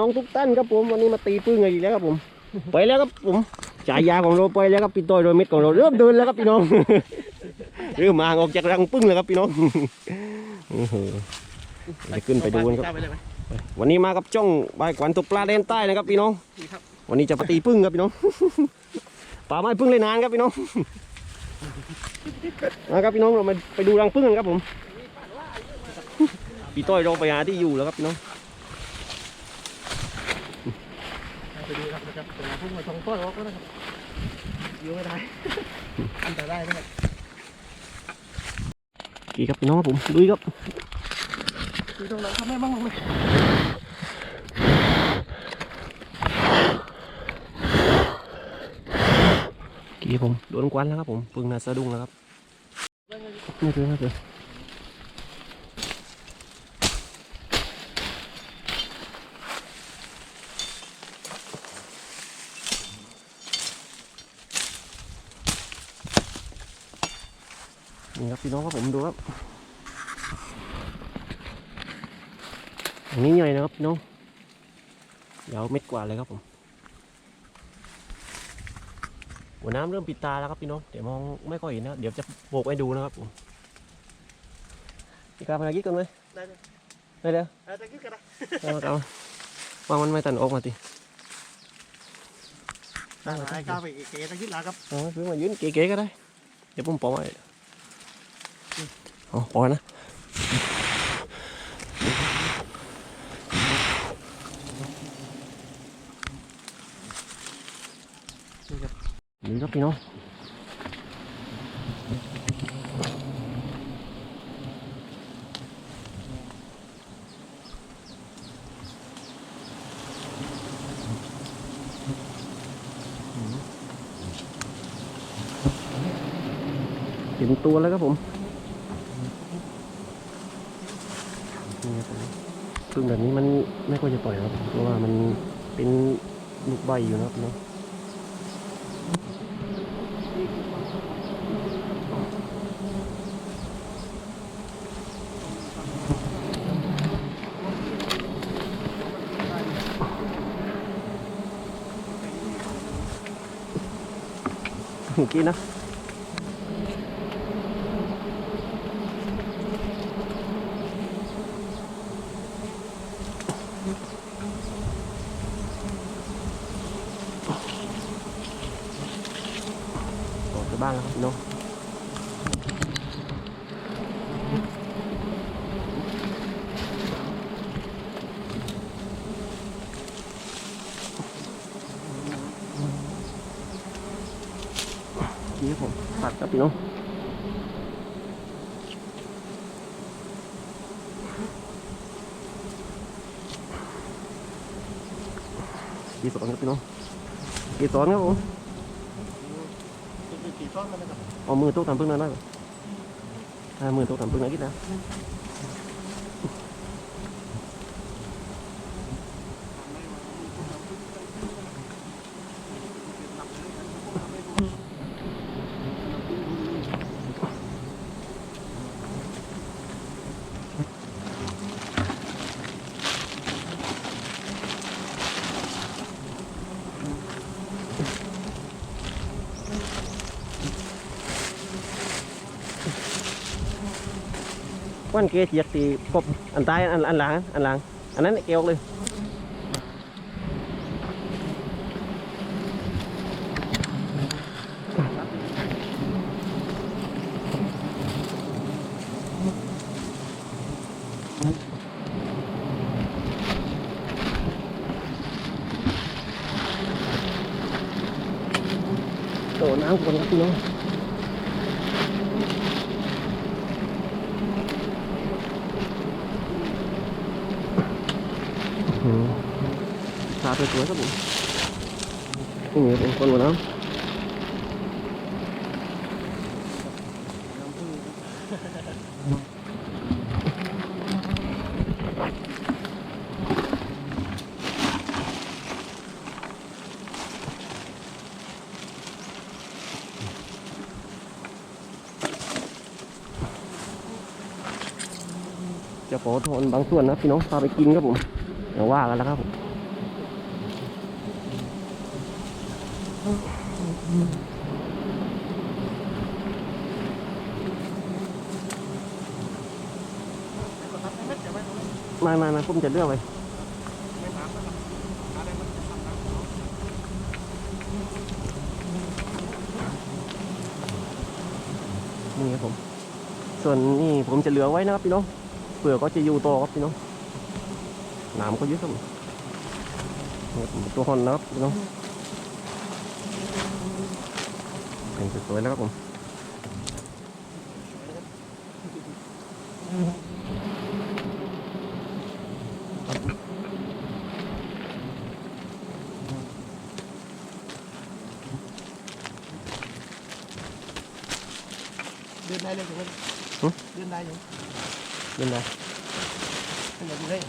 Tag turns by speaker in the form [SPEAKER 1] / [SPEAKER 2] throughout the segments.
[SPEAKER 1] น้องทุกท่านครับผมวันนี้มาตีพึ่งกันอีกแล้วครับผม ไปแล้วครับผมฉายาของเราไปแล้วครับพี่ต้อยโดยเม็ดของเราเริ่มเดินแล้วครับพี่น้องเริ่มมาออกจากรังพึ่งแล้วครับพี่น้องอื้อหือไปขึ้นไปดูกันครับ
[SPEAKER 2] ไปเลยไหม
[SPEAKER 1] วันนี้มากับจ้องบายขวัญตกปลาแดนใต้นะครับพี่น้อง
[SPEAKER 2] นี่ครับ
[SPEAKER 1] วันนี้จะไปตีพึ่งครับพี่น้องป่าไม้พึ่งเลยนานครับพี่น้องนะครับพี่น้องเรามาไปดูรังพึ่งกันครับผมพี่ต้อยเราไปหาที่อยู่แล้วครับพี่น้อง
[SPEAKER 2] ไปดูครับนะครับแต่พุ่งมาทองต้นออกแล้วนะครับอยู่ไม่ได้ อันตรายนะครับ
[SPEAKER 1] กี่ครับพี่น้องครับผมลุยครับ
[SPEAKER 2] คือตรงนั้นทำไม่บ้างเลย
[SPEAKER 1] กี่ผมโดนควันแล้วครับผมพึ่งน่าสะดุ้งแล้วครับไม่เจอไม่เจอ นี่ครับพี่น้องครับผมดูครับอันนี้ใหญ่นะครับพี่น้องยาวเม็ดกว่าเลยครับผมหัวน้ำเริ่มปิดตาแล้วครับพี่น้องเดี๋ยวมองไม่ค่อยเห็นนะเดี๋ยวจะโบกให้ดูนะครับผมพี่กาพนักกิจกันไหม
[SPEAKER 2] ได้เลย
[SPEAKER 1] ได้เดี๋ยว
[SPEAKER 2] เอาตะกี้กันนะ
[SPEAKER 1] เอามาเอาวางมันไม่ตันออกมาที
[SPEAKER 2] ได้ไอ้ก้าวไปเก๋ๆตะกี้แล้วครับ
[SPEAKER 1] เอาไว้เพื่อมายืนเก๋ๆก็ได้เดี๋ยวผมปล่อย เอาปล่อนะนี่ครับพี่น้องเห็นตัวแล้วครับผม ครับผมซึ่งแบบนี้มันไม่ควรจะปล่อยครับ เพราะว่ามันเป็นลูกใบอยู่นะครับเนาะเมื่อกี้นะ ออกไป บ้างแล้วครับพี่น้องนี่ครับผมตัดครับพี่น้องกีสอนครับพี่น้องกีสอนครับผม
[SPEAKER 2] กี่ต้นแล้วนะครับ
[SPEAKER 1] เอามือตกต่ามพึ่งนั่นน่ะอ่ามือตกต่ามพึ่งนั่นกี่แล้ว วันเกเทียกตีกบอันตายอันอันหลังอันหลัง อันนั้นเกี่ยวเลยโดดน้ำคนครับพี่น้อง พาไปสวยครับผมนี่เป็นคนหัวน้ำจะขอทนบางส่วนนะพี่น้องพาไปกินครับผมเดี๋ยวว่ากันแล้วครับผม
[SPEAKER 2] กดทับไม่เจ็บไหมา
[SPEAKER 1] มามาผมจะเลือกไป
[SPEAKER 2] ไม่ถามนะครับอะไรมันจะทำนะ
[SPEAKER 1] นี่ครับผม ส่วนนี่ผมจะเหลือไว้นะครับพี่น้อง เปลือกก็จะอยู่ต่อครับพี่น้อง น้ำก็เยอะครับตัวหอนนะครับพี่น้องเป็น สวยๆแล้วครับผม
[SPEAKER 2] เดินได้เลยถูกไหมเดินได้อยู่
[SPEAKER 1] เล่นได้
[SPEAKER 2] เป็นอย่างนี้เลย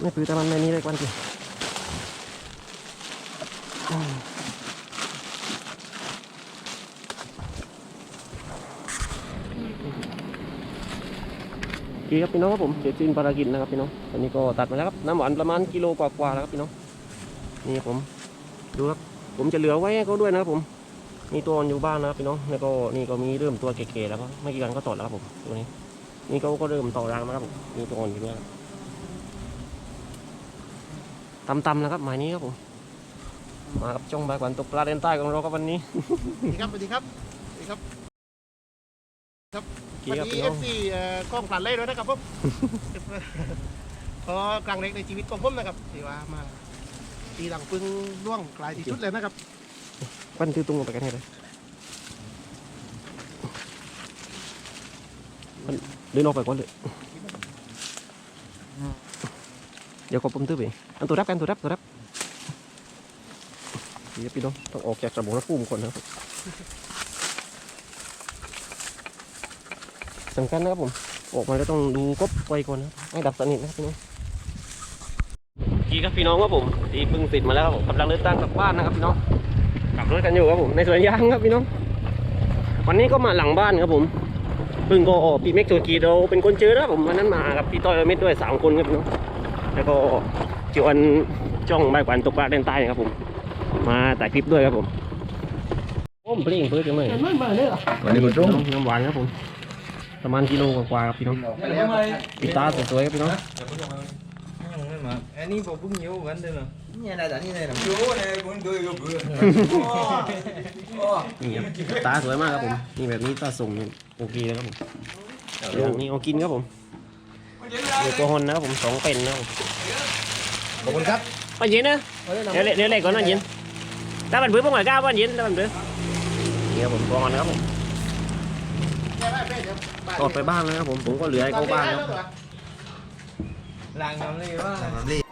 [SPEAKER 1] ไม่ปืนแต่มันไม่นี่เลยกวันสิ อเคครับพี่น้องครับผมเดี๋ยวจินภารกิจนะครับพี่น้องตอนนี้ก็ตัดมาแล้วครับน้ำหวานประมาณกิโลกว่าๆแล้วครับพี่น้องนี่ครับผมดูครับผมจะเหลือไว้ให้เขาด้วยนะครับผมมีตัวอยู่บ้านนะครับพี่น้องแล้วก็นี่ก็มีเริ่มตัวเก๋ๆแล้วก็ไม่กี่วันก็ตอดแล้วครับผมตัวนี้นี่เขาก็เริ่มต่อรังแล้วครับผมมีตัวอยู่ด้วยครับตำๆนะครับหมายนี้ครับผมมากับจ้องใบกวันตกปลาเดนใต้ของเราครับวันนี้
[SPEAKER 2] สวัสดีครับสวัสดีครับสวัสดีครับ
[SPEAKER 1] ครับ
[SPEAKER 2] นี้
[SPEAKER 1] พี่
[SPEAKER 2] เอ
[SPEAKER 1] น้อง
[SPEAKER 2] ฟซีกล้องปลัดเล่ด้วยนะครับผมพอกลางเล็กในชีวิตของผมนะครับที่ว่ามาตีหลังปึงร่วงกลายที่สุดเลยนะครับ
[SPEAKER 1] ปั้นตื้อตุ้งลงไปกันให้เลยปั้นเดินออกไปก่อนเลยเดี๋ยวก็ปุ่มตื้อไปอันตัวรับกันตัวรับตัวรับเดี๋ยวพี่น้องต้องออกจากสมองแล้วปุ่มก่อนนะครับ สำคัญนะครับผม ออกมาแล้วต้องดูกบไฟก่อนนะให้ดับสนิทนะครับพี่น้องกี่ครับพี่น้องครับผมตีพึ่งติดมาแล้วครับผมกำลังเดินทางกลับบ้านนะครับพี่น้องขับรถกันอยู่ครับผมในสวนยางครับพี่น้อง วันนี้ก็มาหลังบ้านครับผมเพิ่งก็ปีเม็กตัวกีเราเป็นคนเจอนะครับผมวันนั้นมากับพี่ต้อยและเม็ดด้วยสามคนครับพี่น้องแล้วก็จิวันจ้องใบกวนตกปลาเดนใต้ครับผม มาถ่ายคลิปด้วยครับผมโอ้มเพลงเพื่อจังเลย
[SPEAKER 2] เห็นไหมมาเลยเหรอ
[SPEAKER 3] วันนี้ก็ตรง
[SPEAKER 1] น้ำหวานครับผม ประมาณกิโลกว่าๆครับพี่น้องปิดตาสวยๆครับพี่น้อง
[SPEAKER 3] อันนี้ผมเพิ่งหิวกันเลยเนาะนี่อะไรแต่นี่อะไรนะหิวเลยผมดูอยู่เบื่อ
[SPEAKER 1] นี่ครับตาสวยมากครับผม นี่แบบนี้ตาส่งนี่โอเคเลยครับผมอย่างนี้เอากินครับผมเดี๋ยวตัวฮอนนะครับผมสองเป็นนะครับผม
[SPEAKER 3] ขอบคุณครับ
[SPEAKER 1] Bạn Diễn á? Nếu lại nếu lại có bạn Diễn. Ta bạn bữa bông ngoài cao bạn Diễn, ta bạn bữa. Dạ ผมก่อนนะครับผม ตอดไปบ้างนะครับผมผมก็เหลือให้เขาบ้างครับ
[SPEAKER 3] làng làm gì quá làm gì